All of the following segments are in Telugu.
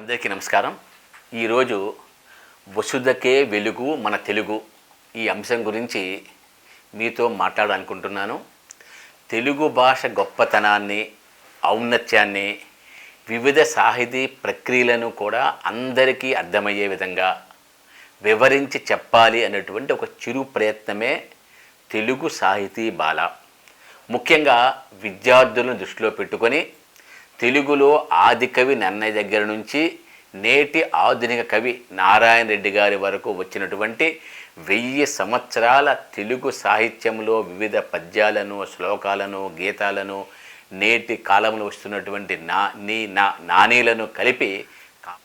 అందరికీ నమస్కారం. ఈరోజు వసుదకే వెలుగు మన తెలుగు ఈ అంశం గురించి మీతో మాట్లాడాలనుకుంటున్నాను. తెలుగు భాష గొప్పతనాన్ని ఔన్నత్యాన్ని వివిధ సాహితీ ప్రక్రియలను కూడా అందరికీ అర్థమయ్యే విధంగా వివరించి చెప్పాలి అనేటువంటి ఒక చిరు ప్రయత్నమే తెలుగు సాహితీ బాల. ముఖ్యంగా విద్యార్థులను దృష్టిలో పెట్టుకొని తెలుగులో ఆది కవి నన్నయ్య దగ్గర నుంచి నేటి ఆధునిక కవి నారాయణ రెడ్డి గారి వరకు వచ్చినటువంటి వెయ్యి సంవత్సరాల తెలుగు సాహిత్యంలో వివిధ పద్యాలను శ్లోకాలను గీతాలను నేటి కాలంలో వస్తున్నటువంటి నా నీ నా నానీలను కలిపి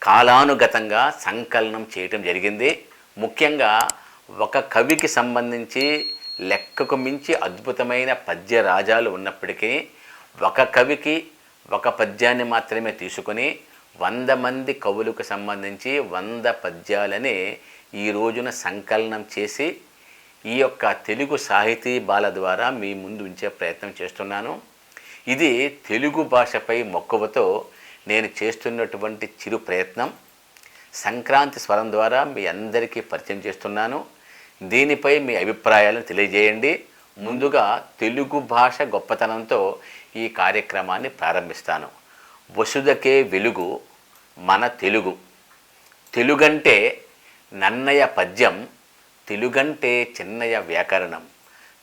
కాలానుగతంగా సంకలనం చేయటం జరిగింది. ముఖ్యంగా ఒక కవికి సంబంధించి లెక్కకు మించి అద్భుతమైన పద్య రాజాలు ఉన్నప్పటికీ ఒక కవికి ఒక పద్యాన్ని మాత్రమే తీసుకొని వంద మంది కవులకు సంబంధించి వంద పద్యాలని ఈ రోజున సంకలనం చేసి ఈ యొక్క తెలుగు సాహితీ బాల ద్వారా మీ ముందు ఉంచే ప్రయత్నం చేస్తున్నాను. ఇది తెలుగు భాషపై మక్కువతో నేను చేస్తున్నటువంటి చిరు ప్రయత్నం. సంక్రాంతి స్వరం ద్వారా మీ అందరికీ పరిచయం చేస్తున్నాను. దీనిపై మీ అభిప్రాయాలను తెలియజేయండి. ముందుగా తెలుగు భాష గొప్పతనంతో ఈ కార్యక్రమాన్ని ప్రారంభిస్తాను. వసుదకే వెలుగు మన తెలుగు. తెలుగంటే నన్నయ పద్యం తెలుగంటే చిన్నయ వ్యాకరణం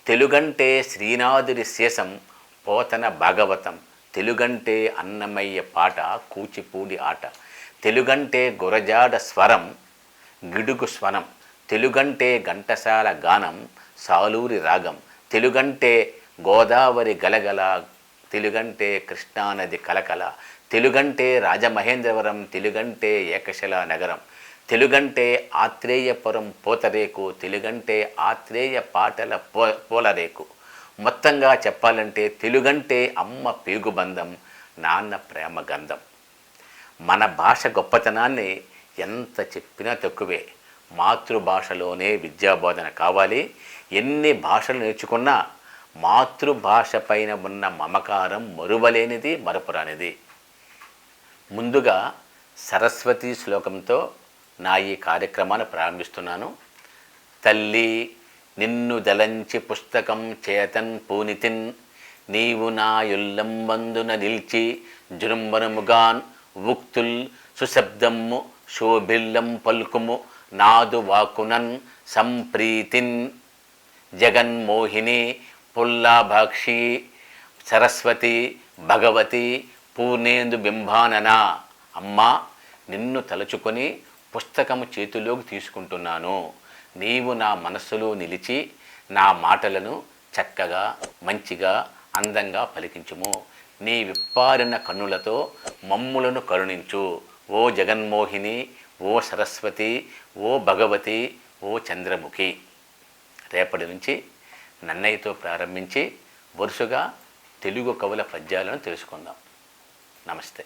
తెలుగంటే శ్రీనాథుడి శేషం పోతన భాగవతం తెలుగంటే అన్నమయ్య పాట కూచిపూడి ఆట తెలుగంటే గురజాడ స్వరం గిడుగు స్వనం తెలుగంటే ఘంటసాల గానం సాలూరి రాగం తెలుగంటే గోదావరి గలగల తెలుగంటే కృష్ణానది కలకల తెలుగంటే రాజమహేంద్రవరం తెలుగంటే ఏకశిలా నగరం తెలుగంటే ఆత్రేయపురం పోతరేకు తెలుగంటే ఆత్రేయ పాటల పో పోలరేకు. మొత్తంగా చెప్పాలంటే తెలుగంటే అమ్మ పేగుబంధం నాన్న ప్రేమ గంధం మన భాష గొప్పతనాన్ని ఎంత చెప్పినా తక్కువే. మాతృభాషలోనే విద్యాబోధన కావాలి. ఎన్ని భాషలు నేర్చుకున్నా మాతృభాష పైన ఉన్న మమకారం మరువలేనిది మరపురానిది. ముందుగా సరస్వతి శ్లోకంతో నా ఈ కార్యక్రమాన్ని ప్రారంభిస్తున్నాను. తల్లి నిన్ను దలంచి పుస్తకం చేతన్ పూనితిన్ నీవు నా యొల్లంబందున నిల్చి జురుంబనముగాన్ ఉక్తుల్ సుశబ్దమ్ము శోభిల్లం పలుకుము నాదు వాకునన్ సంప్రీతిన్ జగన్మోహిని పుల్లాభాక్షి సరస్వతి భగవతి పూర్ణేందు బింబానన. అమ్మా నిన్ను తలుచుకొని పుస్తకము చేతిలోకి తీసుకుంటున్నాను. నీవు నా మనస్సులో నిలిచి నా మాటలను చక్కగా మంచిగా అందంగా పలికించుము. నీ విప్పారిన కన్నులతో మమ్ములను కరుణించు. ఓ జగన్మోహిని ఓ సరస్వతి ఓ భగవతి ఓ చంద్రముఖి. రేపటి నుంచి నన్నయ్యతో ప్రారంభించి వరుసగా తెలుగు కవుల పద్యాలను తెలుసుకుందాం. నమస్తే.